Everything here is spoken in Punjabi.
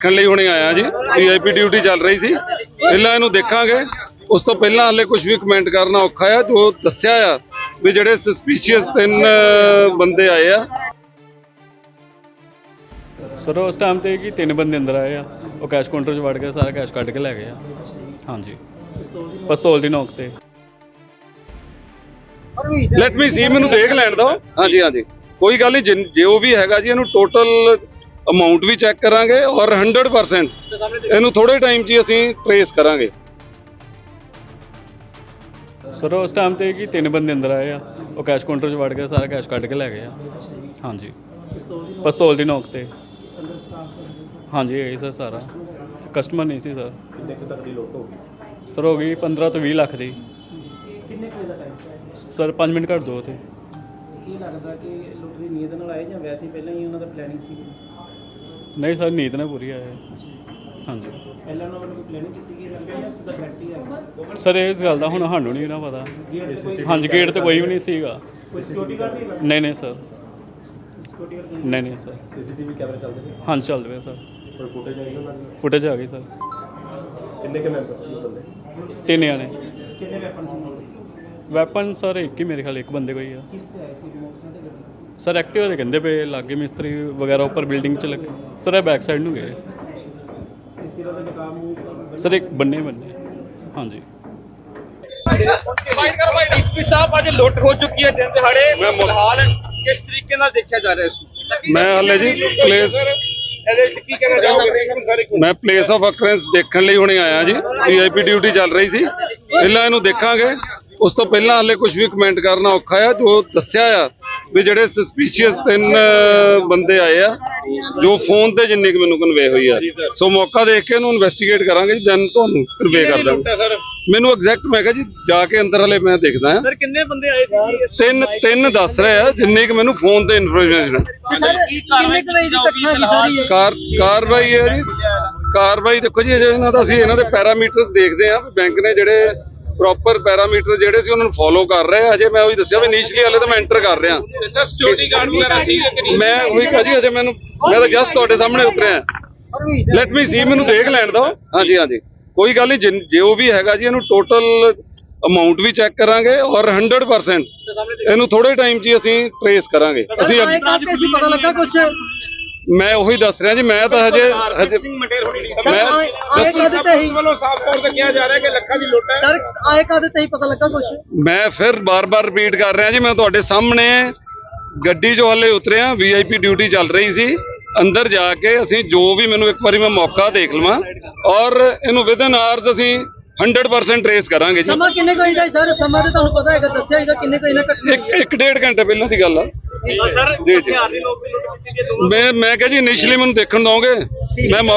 ਦੇਖਣ ਲਈ ਹੁਣੇ ਆਇਆ ਜੀ। ਵੀਆਈਪੀ ਡਿਊਟੀ ਚੱਲ ਰਹੀ ਸੀ। ਪਹਿਲਾਂ ਇਹਨੂੰ ਦੇਖਾਂਗੇ। ਉਸ ਤੋਂ ਪਹਿਲਾਂ ਹਲੇ ਕੁਝ ਵੀ ਕਮੈਂਟ ਕਰਨਾ ਔਖਾ ਆ। ਜੋ ਦੱਸਿਆ ਆ ਵੀ ਜਿਹੜੇ ਸਸਪੀਸ਼ੀਅਸ ਤਿੰਨ ਬੰਦੇ ਆਏ ਆ। ਸਰ ਉਸ ਟਾਈਮ ਤੇ ਕੀ ਤਿੰਨ ਬੰਦੇ ਅੰਦਰ ਆਏ ਆ। ਉਹ ਕੈਸ਼ ਕਾਊਂਟਰ 'ਚ ਵੜ ਕੇ ਸਾਰਾ ਕੈਸ਼ ਕੱਢ ਕੇ ਲੈ ਗਏ ਆ। ਹਾਂਜੀ। ਪਿਸਤੌਲ ਦੀ ਨੋਕ ਤੇ। ਲੈਟ ਮੀ ਸੀ ਮੈਨੂੰ ਦੇਖ ਲੈਣ ਦਿਓ। ਹਾਂਜੀ ਹਾਂਜੀ। ਕੋਈ ਗੱਲ ਨਹੀਂ ਜੋ ਵੀ ਹੈਗਾ ਜੀ ਇਹਨੂੰ ਟੋਟਲ ਅਮਾਉਂਟ ਵੀ ਚੈੱਕ ਕਰਾਂਗੇ ਔਰ 100% ਇਹਨੂੰ ਥੋੜੇ ਟਾਈਮ 'ਚ ਹੀ ਅਸੀਂ ਟ੍ਰੇਸ ਕਰਾਂਗੇ। ਸਰ ਉਸ ਟਾਈਮ ਤੇ ਕੀ ਤਿੰਨ ਬੰਦੇ ਅੰਦਰ ਆਏ ਆ ਉਹ ਕੈਸ਼ ਕਾਊਂਟਰ 'ਚ ਵੜ ਕੇ ਸਾਰਾ ਕੈਸ਼ ਕੱਢ ਕੇ ਲੈ ਗਏ ਆ। ਹਾਂਜੀ। ਪਿਸਤੌਲ ਦੀ ਨੋਕ ਤੇ। ਹਾਂਜੀ ਇਹ ਸਰ ਸਾਰਾ। ਕਸਟਮਰ ਨਹੀਂ ਸੀ ਸਰ। ਕਿੰਨੇ ਕੁ ਤੱਕ ਦੀ ਲੁੱਟ ਹੋ ਗਈ ਸਰ ਹੋ ਗਈ 15 ਤੋਂ 20 ਲੱਖ ਦੀ। ਕਿੰਨੇ ਕੁ ਵਜੇ ਦਾ ਟਾਈਮ ਸੀ ਸਰ 5 ਮਿੰਟ ਘੱਟ ਦੋ ਤੇ ਕੀ ਲੱਗਦਾ ਕਿ ਲੁੱਟ ਦੀ ਨੀਅਤ ਨਾਲ ਆਏ ਜਾਂ ਵੈਸੇ ਪਹਿਲਾਂ ਹੀ ਉਹਨਾਂ ਦਾ ਪਲੈਨਿੰਗ ਸੀ? ਨਹੀਂ ਸਰ ਨੀਂਦ ਨਾ ਪੂਰੀ ਆਏ ਹਾਂਜੀ। ਪਹਿਲਾਂ ਉਹਨਾਂ ਕੋਈ ਪਲੈਨਿੰਗ ਕੀਤੀ ਗਈ ਲੱਗਦਾ ਜਾਂ ਸਿੱਧਾ ਡਾਇਰੈਕਟ ਹੀ ਸਰ ਇਸ ਗੱਲ ਦਾ ਹੁਣ ਸਾਨੂੰ ਨਹੀਂ ਨਾ ਪਤਾ। ਹਾਂਜੀ ਗੇਟ ਤੇ ਕੋਈ ਵੀ ਨਹੀਂ ਸੀਗਾ। ਕੋਈ ਸਿਕਿਉਰਿਟੀ ਗਾਰਡ ਨਹੀਂ ਨਹੀਂ ਨਹੀਂ ਸਰ। ਸਿਕਿਉਰਿਟੀ ਗਾਰਡ ਨਹੀਂ ਨਹੀਂ ਸਰ। ਸੀਸੀਟੀਵੀ ਕੈਮਰੇ ਚੱਲਦੇ ਨੇ ਹਾਂਜੀ ਚੱਲ ਰਿਹਾ ਸਰ। ਕੋਈ ਫੁਟੇਜ ਆਈ ਉਹਨਾਂ ਦੀ? ਫੁਟੇਜ ਆ ਗਈ ਸਰ। ਕਿੰਨੇ ਕੇ ਮੈਂਬਰ ਸੀ ਬੰਦੇ? ਤਿੰਨ ਜਾਣੇ। ਕਿੰਨੇ ਵੈਪਨ ਸੀ ਨਾਲ ਵੈਪਨ ਸਰ ਇੱਕ ਹੀ ਮੇਰੇ ਖਿਆਲ ਇੱਕ ਬੰਦੇ ਕੋਈ ਆ। ਕਿਸ ਤੇ ਆਏ ਸੀ? ਮੋਟਰਸਾਈਕਲ ਤੇ ਗੱਡੀ? ਸਰ ਐਕਟਿਵ ਦੇ ਕਹਿੰਦੇ ਪਏ, ਲਾਗੇ ਮਿਸਤਰੀ ਵਗੈਰਾ ਉੱਪਰ ਬਿਲਡਿੰਗ 'ਚ ਲੱਗੇ। ਸਰ, ਇਹ ਬੈਕ ਸਾਈਡ ਨੂੰ ਗਏ। ਸਰ, ਇੱਕ ਬੰਨੇ ਬੰਨੇ। ਹਾਂਜੀ। ਸਾਹਿਬ ਅੱਜ ਲੁੱਟ ਹੋ ਚੁੱਕੀ ਹੈ ਦਿਨ ਦਿਹਾੜੇ ਮੈਂ ਮੁ- ਕਿਸ ਤਰੀਕੇ ਨਾਲ ਦੇਖਿਆ ਜਾ ਰਿਹਾ ਇਸ ਮੈਂ ਹਲੇ ਜੀ ਪਲੇਸ ਮੈਂ ਪਲੇਸ ਆਫ ਅਕਰੈਂਸ ਦੇਖਣ ਲਈ ਹੁਣੇ ਆਇਆ ਜੀ। ਵੀਆਈਪੀ ਡਿਊਟੀ ਚੱਲ ਰਹੀ ਸੀ। ਪਹਿਲਾਂ ਇਹਨੂੰ ਦੇਖਾਂਗੇ। ਉਸ ਤੋਂ ਪਹਿਲਾਂ ਹਲੇ ਕੁਝ ਵੀ ਕਮੈਂਟ ਕਰਨਾ ਔਖਾ ਆ, ਜੋ ਦੱਸਿਆ ਆ ਵੀ ਜਿਹੜੇ ਸਸਪੀਸ਼ੀਅਸ ਤਿੰਨ ਬੰਦੇ ਆਏ ਆ ਜੋ ਫੋਨ ਤੇ ਜਿੰਨੀ ਕੁ ਮੈਨੂੰ ਕਨਵੇ ਹੋਈ ਆ। ਸੋ ਮੌਕਾ ਦੇਖ ਕੇ ਇਹਨੂੰ ਇਨਵੈਸਟੀਗੇਟ ਕਰਾਂਗੇ ਜੀ ਦੈਨ ਤੁਹਾਨੂੰ ਕਨਵੇ ਕਰ ਦਾਂਗੇ। ਮੈਨੂੰ ਐਗਜ਼ੈਕਟ ਮੈਂ ਕਿਹਾ ਜੀ ਜਾ ਕੇ ਅੰਦਰ ਹਲੇ ਮੈਂ ਦੇਖਦਾ ਆ ਸਰ ਕਿੰਨੇ ਬੰਦੇ ਆਏ ਸੀ? ਤਿੰਨ ਤਿੰਨ ਦੱਸ ਰਹੇ ਆ ਜਿੰਨੀ ਕੁ ਮੈਨੂੰ ਫੋਨ ਤੇ ਇਨਫੋਰਮੇਸ਼ਨ ਹੈ ਕਾਰ ਕਾਰਵਾਈ ਹੈ ਜੀ। ਕਾਰਵਾਈ ਦੇਖੋ ਜੀ ਅਜੇ ਇਹਨਾਂ ਦਾ ਅਸੀਂ ਇਹਨਾਂ ਦੇ ਪੈਰਾਮੀਟਰਸ ਦੇਖਦੇ ਆ ਬੈਂਕ ਨੇ ਜਿਹੜੇ ਪ੍ਰੋਪਰ ਪੈਰਾਮੀਟਰ ਜਿਹੜੇ ਸੀ ਉਹਨਾਂ ਨੂੰ ਫੋਲੋ ਕਰ ਰਹੇ ਆ। ਅਜੇ ਮੈਂ ਉਹੀ ਦੱਸਿਆ ਵੀ ਨੀਚਲੀ ਹਲੇ ਤਾਂ ਮੈਂ ਐਂਟਰ ਕਰ ਰਿਹਾ। ਸਰ ਸਿਕਿਉਰਿਟੀ ਗਾਰਡ ਵਗੈਰਾ ਸੀ ਕਿ ਨਹੀਂ ਮੈਂ ਉਹੀ ਕਹਾਂ ਜੀ ਅਜੇ ਮੈਨੂੰ ਮੈਂ ਤਾਂ ਜਸਟ ਤੁਹਾਡੇ ਸਾਹਮਣੇ ਉਤਰਿਆ। ਲੈਟ ਮੀ ਸੀ ਮੈਨੂੰ ਦੇਖ ਲੈਣ ਦਿਓ। ਹਾਂਜੀ ਹਾਂਜੀ। ਕੋਈ ਗੱਲ ਨਹੀਂ ਜਿਨ- ਜੋ ਵੀ ਹੈਗਾ ਜੀ ਇਹਨੂੰ ਟੋਟਲ ਅਮਾਉਂਟ ਵੀ ਚੈੱਕ ਕਰਾਂਗੇ ਔਰ 100% ਇਹਨੂੰ ਥੋੜੇ ਟਾਈਮ 'ਚ ਅਸੀਂ ਟ੍ਰੇਸ ਕਰਾਂਗੇ। ਅਸੀਂ ਪਤਾ ਲੱਗਾ ਕੁਛ। ਮੈਂ ਉਹੀ ਦੱਸ ਰਿਹਾ ਜੀ ਮੈਂ ਤਾਂ ਹਜੇ ਹਜੇ ਸਿੰਘ ਮਟੇਰ ਹੋਣੀ ਨਹੀਂ। ਮੈਂ ਆਏ ਕਾਦੇ ਤੇ ਹੀ ਵੱਲੋਂ ਸਾਫ਼ ਤੌਰ ਤੇ ਕਿਹਾ ਜਾ ਰਿਹਾ ਕਿ ਲੱਖਾਂ ਦੀ ਲੁੱਟ ਹੈ। ਸਰ ਆਏ ਕਾਦੇ ਤੇ ਹੀ ਪਤਾ ਲੱਗਾ ਕੁਛ? ਮੈਂ ਫਿਰ ਬਾਰ-ਬਾਰ ਰਿਪੀਟ ਕਰ ਰਿਹਾ ਜੀ ਮੈਂ ਤੁਹਾਡੇ ਸਾਹਮਣੇ ਗੱਡੀ 'ਚੋਂ ਹਲੇ ਉਤਰਿਆ ਵੀਆਈਪੀ ਡਿਊਟੀ ਚੱਲ ਰਹੀ ਸੀ। ਅੰਦਰ ਜਾ ਕੇ ਅਸੀਂ ਜੋ ਵੀ ਮੈਨੂੰ ਇੱਕ ਵਾਰੀ ਮੈਂ ਮੌਕਾ ਦੇਖ ਲਵਾਂ ਔਰ ਇਹਨੂੰ ਵਿਦਨ ਆਵਰਸ ਅਸੀਂ 100% ਟ੍ਰੇਸ ਕਰਾਂਗੇ ਜੀ। ਸਮਾਂ ਕਿੰਨੇ ਕੋਈ ਦਾ ਸਰ? ਸਮਾਂ ਤੇ ਤੁਹਾਨੂੰ ਪਤਾ ਹੈਗਾ ਦੱਸਿਆ ਹੈਗਾ ਕਿੰਨੇ ਕੋਈ ਨਾ ਇੱਕ ਇੱਕ ਡੇਢ ਘੰਟੇ ਪਹਿਲਾਂ ਦੀ ਗੱਲ ਆ। ਸਰ ਜੀ, ਜੀ। ਮੈਂ ਮੈਂ ਕਿਹਾ ਜੀ ਇਨੀਸ਼ੀਅਲੀ ਮੈਨੂੰ ਦੇਖਣ ਦਓਗੇ। ਮੈਂ ਮੌ-